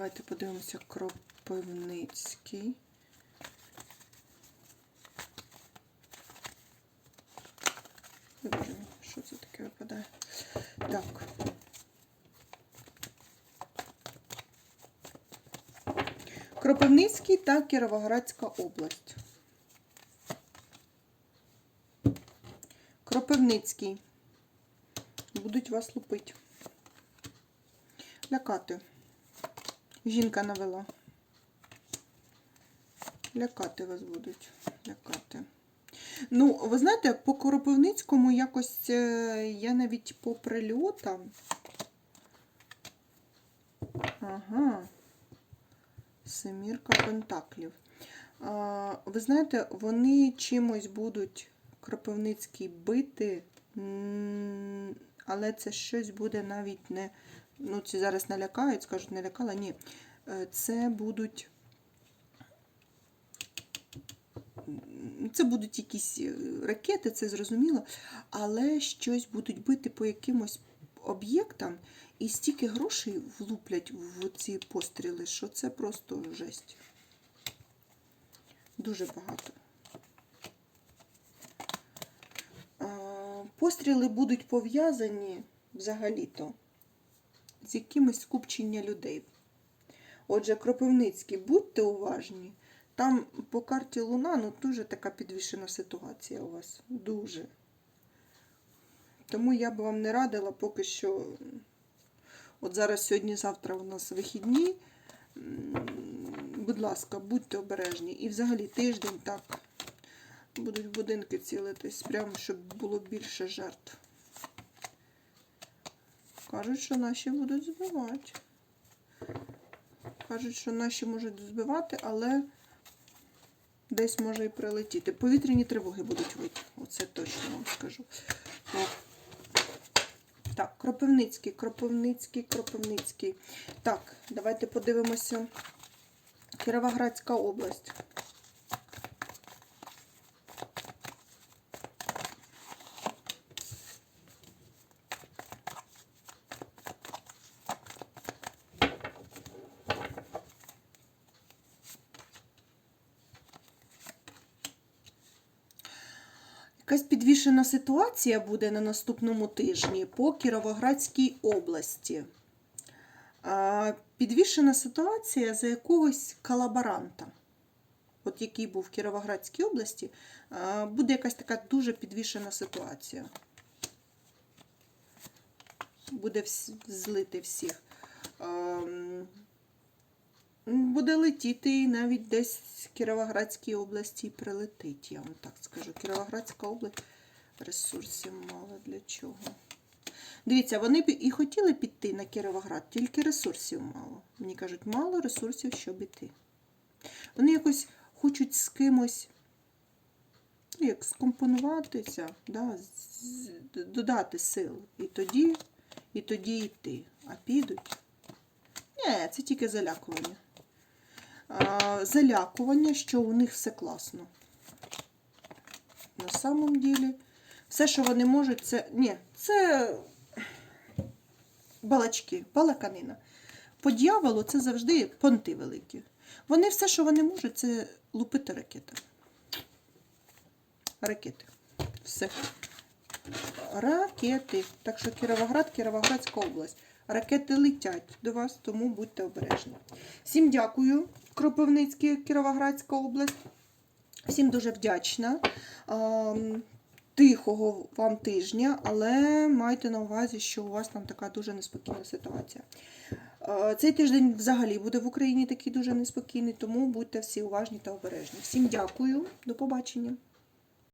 давайте подивимося Кропивницький. Що це таке випадає? Так. Кропивницький та Кіровоградська область. Кропивницький. Будуть вас лупити. Лякати. Жінка навела. Лякати вас будуть. Лякати. Ну, ви знаєте, по Кропивницькому якось е, я навіть по прильотам. Ага. Семірка Пентаклів. А, ви знаєте, вони чимось будуть Кропивницький бити, але це щось буде навіть не. Ну, ці зараз налякають, скажуть, не лякала. Ні. Е, Це будуть. Це будуть якісь е, ракети, це зрозуміло, але щось будуть бити по якимось об'єктам, і стільки грошей влуплять в ці постріли, що це просто жесть. Дуже багато. Постріли будуть пов'язані взагалі-то з якимось скупчення людей. Отже, Кропивницький, будьте уважні. Там по карті Луна ну, дуже така підвішена ситуація у вас. Дуже. Тому я б вам не радила поки що. От зараз сьогодні-завтра у нас вихідні. Будь ласка, будьте обережні. І взагалі тиждень так будуть будинки цілитись, прямо щоб було більше жертв. Кажуть, що наші будуть збивати. Кажуть, що наші можуть збивати, але десь може і прилетіти. Повітряні тривоги будуть вити. Оце точно вам скажу. Так, Кропивницький, Кропивницький, Кропивницький. Так, давайте подивимося. Кіровоградська область. Якась підвішена ситуація буде на наступному тижні по Кіровоградській області. Підвішена ситуація за якогось колаборанта, от який був в Кіровоградській області, буде якась така дуже підвішена ситуація. Буде злити всіх. Буде і навіть десь в Кіровоградській області прилетить, я вам так скажу. Кіровоградська область ресурсів мало для чого. Дивіться, вони б і хотіли піти на Кіровоград, тільки ресурсів мало. Мені кажуть, мало ресурсів, щоб іти. Вони якось хочуть з кимось ну, як скомпонуватися, да, додати сил. І тоді, і тоді йти. А підуть. Ні, це тільки залякування. Залякування, що у них все класно. На самом ділі, все, що вони можуть, це. Ні, це балачки, балаканина. По дьяволу це завжди понти великі. Вони все, що вони можуть, це лупити ракети. Ракети. Все. Ракети. Так що Кіровоград, Кіровоградська область. Ракети летять до вас, тому будьте обережні. Всім дякую, Кропивницький, Кіровоградська область. Всім дуже вдячна. Тихого вам тижня, але майте на увазі, що у вас там така дуже неспокійна ситуація. Цей тиждень взагалі буде в Україні такий дуже неспокійний, тому будьте всі уважні та обережні. Всім дякую, до побачення.